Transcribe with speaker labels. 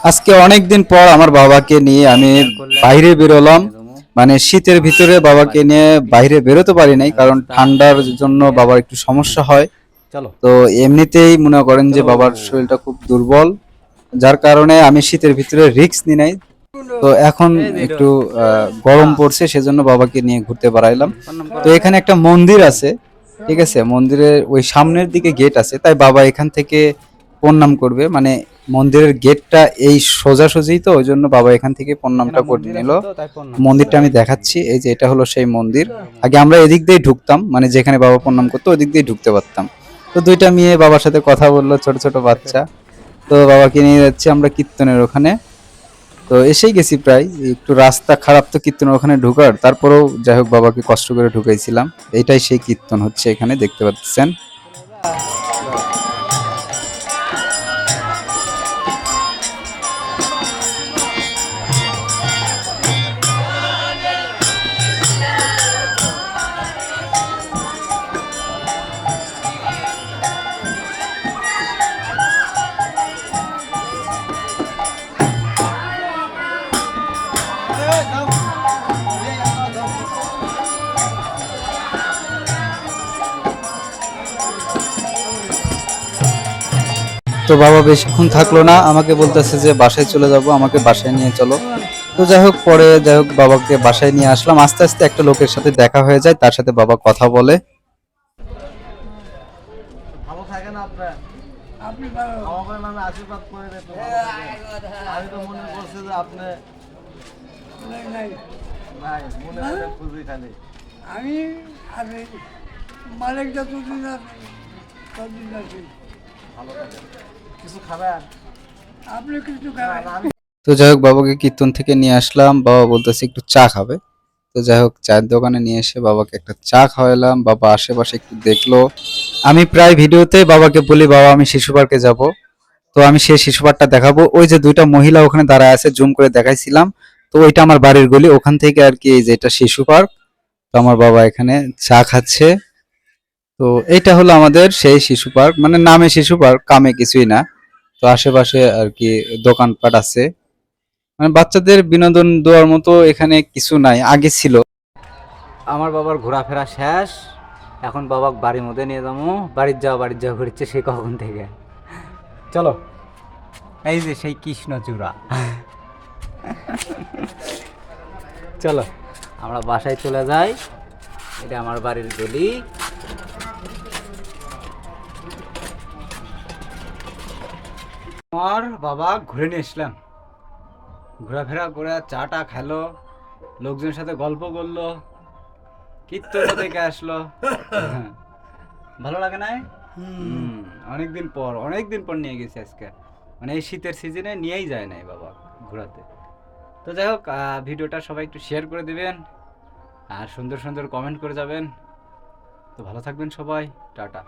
Speaker 1: আজকে অনেক দিন পর আমার বাবাকে নিয়ে আমি বাইরে বেরোলাম। মানে শীতের ভিতরে বাবাকে নিয়ে বাইরে বেরোতে পারি নাই কারণ ঠান্ডার জন্য বাবার একটু সমস্যা হয়। তো এমনিতেই মনে করেন যে বাবার শরীরটা খুব দুর্বল যার কারণে আমি শীতের ভিতরে রিস্ক নি নাই। তো এখন একটু গরম পড়ছে সেজন্য বাবাকে নিয়ে ঘুরতে বেড়াইলাম। তো এখানে একটা মন্দির আছে ঠিক আছে? মন্দিরের ওই সামনের দিকে গেট আছে তাই বাবা এখান থেকে প্রণাম করবে মানে মন্দিরের গেটটা এই সোজাসুজি তো ওই জন্য বাবা এখান থেকে প্রণামটা করে নিল। মন্দিরটা আমি দেখাচ্ছি এই যে এটা হলো সেই মন্দির। আগে আমরা এদিক দিয়ে ঢুকতাম মানে যেখানে বাবা প্রণাম করতো ওদিক দিয়ে ঢুকতে পারতাম। তো দুইটা মেয়ে বাবার সাথে কথা বলল ছোট ছোট বাচ্চা। তো বাবাকে নিয়ে যাচ্ছি আমরা কীর্তনের ওখানে। তো এসেই গেছি প্রায় একটু রাস্তা খারাপ তো কীর্তনের ওখানে ঢুকার তারপরেও যাই হোক বাবাকে কষ্ট করে ঢুকাইছিলাম। এটাই সেই কীর্তন হচ্ছে এখানে দেখতে পাচ্ছেন। তো বাবা বেশিক্ষণ থাকল না আমাকে বলতেছে যে বাসায় চলে যাব আমাকে বাসায় নিয়ে চলো। তো যাই হোক পরে যাই হোক বাবাকে বাসায় নিয়ে আসলাম। আস্তে আস্তে একটা লোকের সাথে দেখা হয়ে যায় তার সাথে বাবা কথা বলে।
Speaker 2: আপনি
Speaker 3: আশীর্বাদ করে আমি তো মনে করছি যে আপনি
Speaker 2: নাই, নাই।
Speaker 3: নাই মনে খুঁজি খালি।
Speaker 2: আমি আরে মালিক যতদিন আছে ততদিন আছি।
Speaker 3: ভালো কিছু খাবেন?
Speaker 2: আপনি কিছু খাবেন?
Speaker 1: তো যাই হোক বাবাকে কীর্তন থেকে নিয়ে আসলাম। বাবা বলতেছে একটু চা খাবে। তো যাই হোক চায়ের দোকানে নিয়ে এসে বাবাকে একটা চা খাওয়ালাম। বাবা আশেপাশে একটু দেখল। আমি প্রায় ভিডিওতে বাবাকে বলি বাবা আমি শিশু পার্কে যাব। তো আমি সেই শিশু পার্কটা দেখাবো। ওই যে দুইটা মহিলা ওখানে দাঁড়ায় আছে জুম করে দেখাইছিলাম। তো ওইটা আমার বাড়ির গলি। ওখান থেকে আর কি এই যে এটা শিশু পার্ক। তো আমার বাবা এখানে চা খাচ্ছে। তো এটা হলো আমাদের সেই শিশু পার্ক। মানে নামে শিশু পার্ক, কামে কিছুই না। তো আশেপাশে আর কি দোকানপাট আছে। মানে বাচ্চাদের বিনোদন দেওয়ার মতো এখানে কিছু নাই। আগে ছিল।
Speaker 4: আমার বাবার ঘোরাফেরা শেষ। এখন বাবা বাড়ির মধ্যে নিয়ে যাব। বাড়ির যাওয়া বাড়ির যাওয়া ঘুরছে সে কখন থেকে। চলো। এই যে সেই কৃষ্ণচূড়া। চলো। আমরা বাসায় চলে যাই। এটা আমার বাড়ির গলি। আমার বাবা ঘুরে নিয়ে এসলাম ঘোরাফেরা করে চাটা খেলো লোকজনের সাথে গল্প করল কীর্তন থেকে আসলো। ভালো লাগে না অনেকদিন পর অনেকদিন পর নিয়ে গেছি আজকে। মানে এই শীতের সিজনে নিয়েই যায় নাই বাবা ঘোরাতে। তো যাই হোক ভিডিওটা সবাই একটু শেয়ার করে দিবেন আর সুন্দর সুন্দর কমেন্ট করে যাবেন। তো ভালো থাকবেন সবাই, টাটা।